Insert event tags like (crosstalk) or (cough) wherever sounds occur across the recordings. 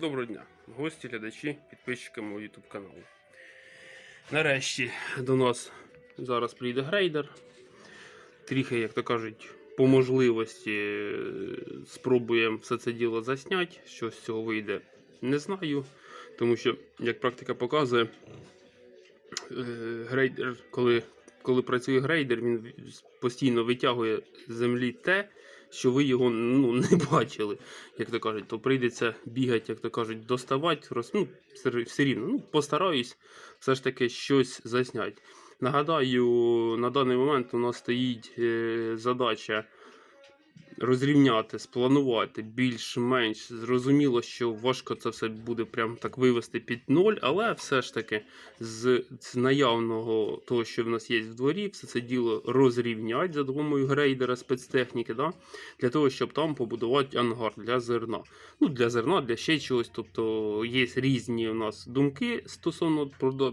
Доброго дня, гості, глядачі, підписчики мого YouTube каналу. Нарешті до нас зараз прийде грейдер. Трохи, як то кажуть, по можливості е, спробуємо все це діло засняти. Що з цього вийде, не знаю. Тому що, як практика показує, е, грейдер, коли, коли працює грейдер, він постійно витягує з землі те, що ви його ну, не (laughs) бачили, як то кажуть, то прийдеться бігати, як то кажуть, доставати, роз... ну, все, рівно. Ну, постараюсь все ж таки щось засняти. Нагадаю, на даний момент у нас стоїть е, задача розрівняти, спланувати більш-менш. Зрозуміло, що важко це все буде прям так вивести під ноль, але все ж таки з, з наявного того, що в нас є в дворі, все це діло розрівнять за допомогою грейдера спецтехніки, да? для того, щоб там побудувати ангар для зерна. Ну, для зерна, для ще чогось. Тобто є різні у нас думки стосовно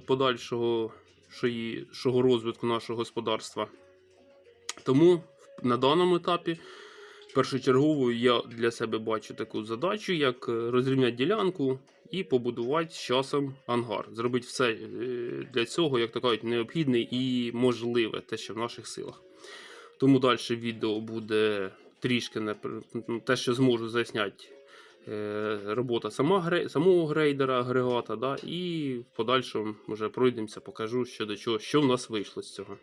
подальшого розвитку нашого господарства. Тому на даному етапі першочергово я для себе бачу таку задачу, як е, розрівняти ділянку і побудувати з часом ангар. Зробити все е, для цього, як то кажуть, необхідне і можливе, те, що в наших силах. Тому далі відео буде трішки не ну, те, що зможу засняти. е, Робота сама, самого грейдера, агрегата, да, і в подальшому вже пройдемося, покажу що до чого, що в нас вийшло з цього.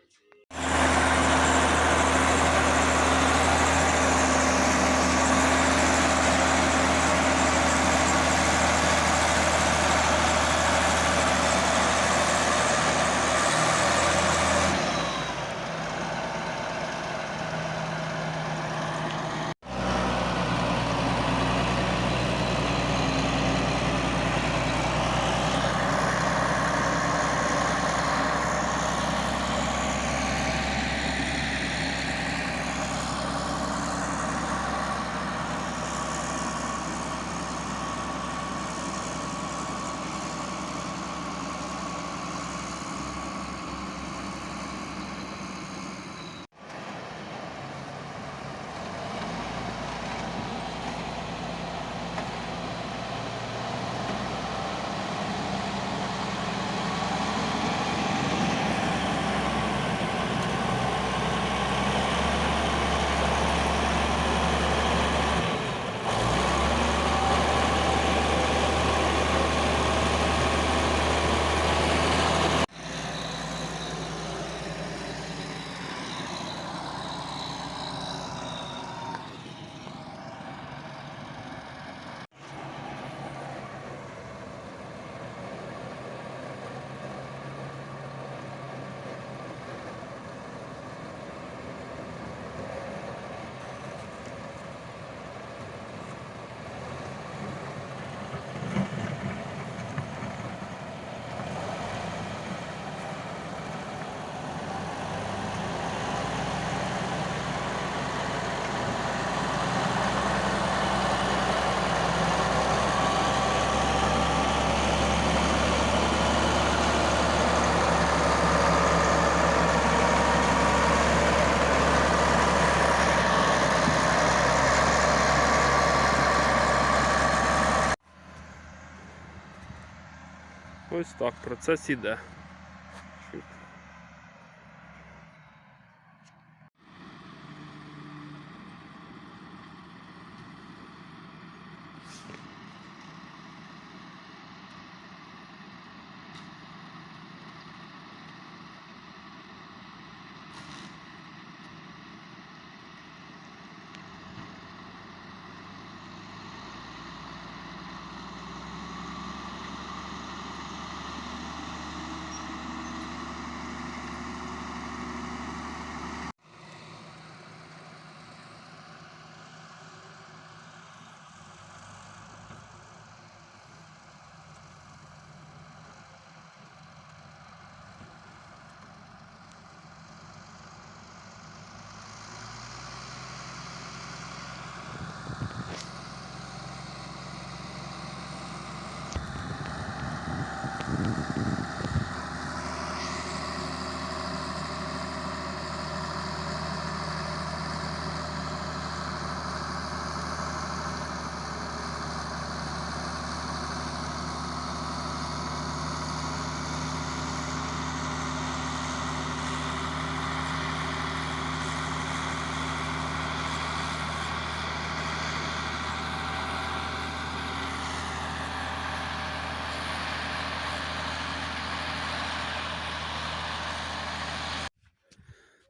Ось так, процес іде.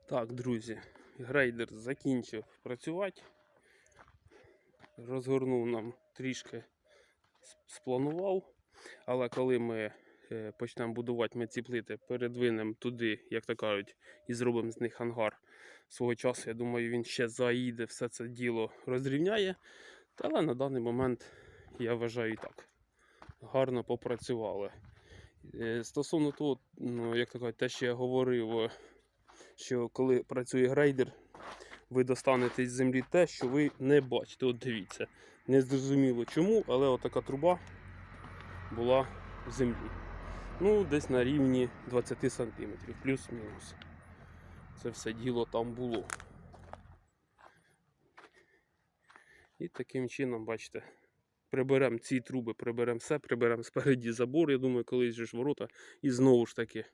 Так, друзі, грейдер закінчив працювати. Розгорнув нам трішки спланував. Але коли ми е, почнемо будувати ми ці плити, передвинемо туди, як то кажуть, і зробимо з них ангар свого часу, я думаю, він ще заїде, все це діло розрівняє. Але на даний момент я вважаю і так. Гарно попрацювали. Е, Стосовно того, ну, як то кажуть, те, що я говорив, що коли працює грейдер, ви достанете з землі те, що ви не бачите. От дивіться. Не зрозуміло чому, але отака труба була в землі. Ну, десь на рівні 20 см, плюс-мінус. Це все діло там було. І таким чином, бачите, приберемо ці труби, приберемо все, приберемо спереді забор. Я думаю, колись же ж ворота. І знову ж таки,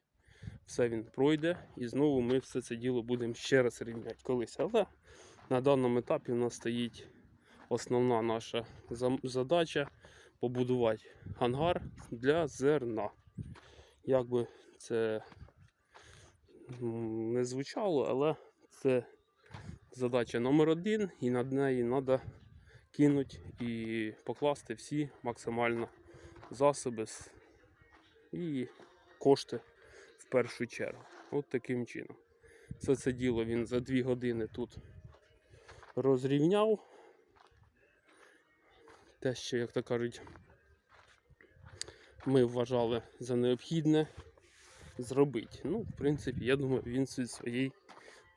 все він пройде. І знову ми все це діло будемо ще раз рівняти колись. Але на даному етапі у нас стоїть основна наша задача побудувати ангар для зерна. Як би це не звучало, але це задача номер один, і над нею треба кинути і покласти всі максимально засоби і кошти в першу чергу. От таким чином. Все це діло він за 2 години тут розрівняв. Те, що, як то кажуть, ми вважали за необхідне зробити. Ну, в принципі, я думаю, він зі своєю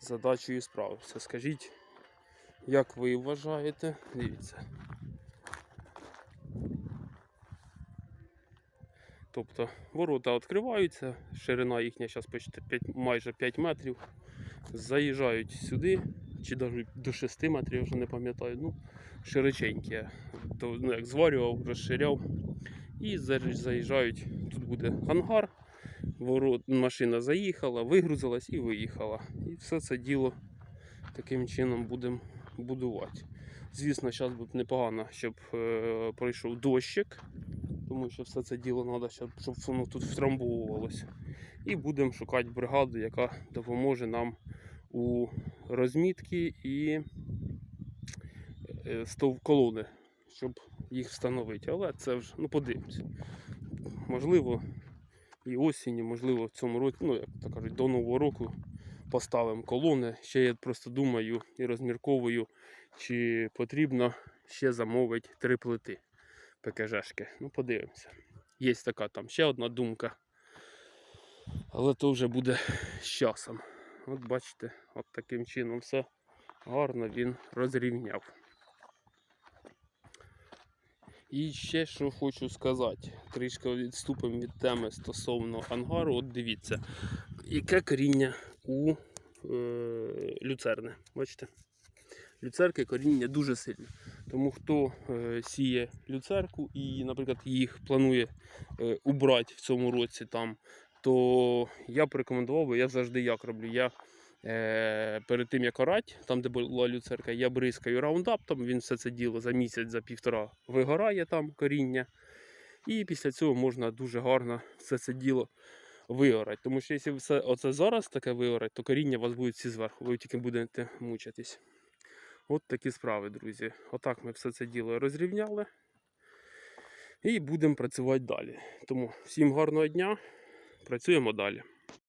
задачею справився. Скажіть, як ви вважаєте? Дивіться. Тобто ворота відкриваються, ширина їхня зараз почти 5, майже 5 метрів. Заїжджають сюди, чи навіть до 6 метрів, я вже не пам'ятаю. Ну, широченькі. я ну, як зварював, розширяв. І заїжджають. Тут буде ангар. Ворот, машина заїхала, вигрузилась і виїхала. І все це діло таким чином будемо будувати. Звісно, зараз б непогано, щоб е, пройшов дощик, тому що все це діло треба, щоб, воно тут втрамбовувалося. І будемо шукати бригаду, яка допоможе нам у розмітці і е, стов колони, щоб їх встановити. Але це вже ну, подивимось. Можливо, і осінню, можливо, в цьому році, ну, як то кажуть, до Нового року поставимо колони. Ще я просто думаю і розмірковую, чи потрібно ще замовити три плити ПКЖшки. Ну, подивимося. Є така там ще одна думка. Але то вже буде з часом. От бачите, от таким чином все гарно він розрівняв. І ще що хочу сказати, трішки відступимо від теми стосовно ангару. От дивіться, яке коріння у е, люцерни. Бачите? Люцерки коріння дуже сильне. Тому хто е, сіє люцерку і, наприклад, їх планує е, убрати в цьому році там, то я б рекомендував би, я завжди як роблю. Я е, перед тим як орати, там де була люцерка, я бризкаю раундап, він все це діло за місяць, за півтора вигорає там коріння. І після цього можна дуже гарно все це діло виорати. Тому що якщо все оце зараз таке виорати, то коріння у вас буде всі зверху, ви тільки будете мучитись. От такі справи, друзі. Отак ми все це діло розрівняли. І будемо працювати далі. Тому всім гарного дня, працюємо далі.